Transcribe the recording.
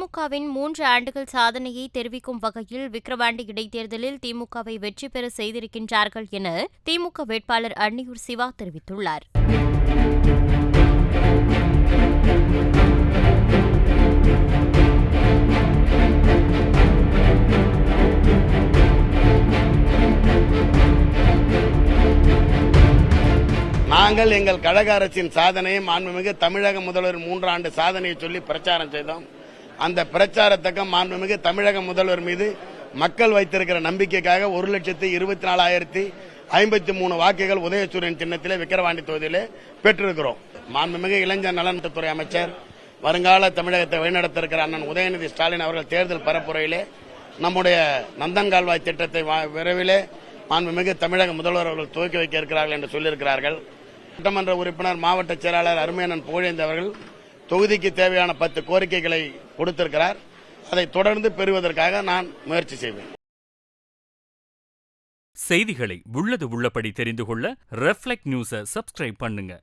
திமுகவின் மூன்று ஆண்டுகள் சாதனையை தெரிவிக்கும் வகையில் விக்கிரவாண்டி இடைத்தேர்தலில் திமுகவை வெற்றி பெற செய்திருக்கின்றார்கள் என திமுக வேட்பாளர் அன்னியூர் சிவா தெரிவித்துள்ளார். நாங்கள் எங்கள் கழக அரசின் சாதனையை மாண்புமிகு தமிழக முதல்வர் மூன்றாண்டு சாதனையை சொல்லி பிரச்சாரம் செய்தோம். அந்த பிரச்சாரத்தக்கம் மாண்புமிகு தமிழக முதல்வர் மீது மக்கள் வைத்திருக்கிற நம்பிக்கைக்காக ஒரு லட்சத்தி இருபத்தி நாலாயிரத்தி ஐம்பத்தி மூணு வாக்குகள் உதயசூரியன் சின்னத்திலே விக்கிரவாண்டி தொகுதியிலே பெற்றிருக்கிறோம். மாண்புமிகு இளைஞர் நலன்துறை அமைச்சர் வருங்கால தமிழகத்தை வழிநடத்த இருக்கிற அண்ணன் உதயநிதி ஸ்டாலின் அவர்கள் தேர்தல் பரப்புரையிலே நம்முடைய நந்தன் கால்வாய் திட்டத்தை விரைவிலே மாண்புமிகு தமிழக முதல்வர் அவர்கள் துவக்கி வைக்க இருக்கிறார்கள் என்று சொல்லியிருக்கிறார்கள். சட்டமன்ற உறுப்பினர் மாவட்ட செயலாளர் அருமையனன் புகழேந்தி அவர்கள் தொகுதிக்கு தேவையான பத்து கோரிக்கைகளை கொடுத்திருக்கிறார். அதை தொடர்ந்து பெறுவதற்காக நான் முயற்சி செய்வேன். செய்திகளை உள்ளது உள்ளபடி தெரிந்து கொள்ள ரெஃப்ளெக்ட் நியூஸை சப்ஸ்கிரைப் பண்ணுங்க.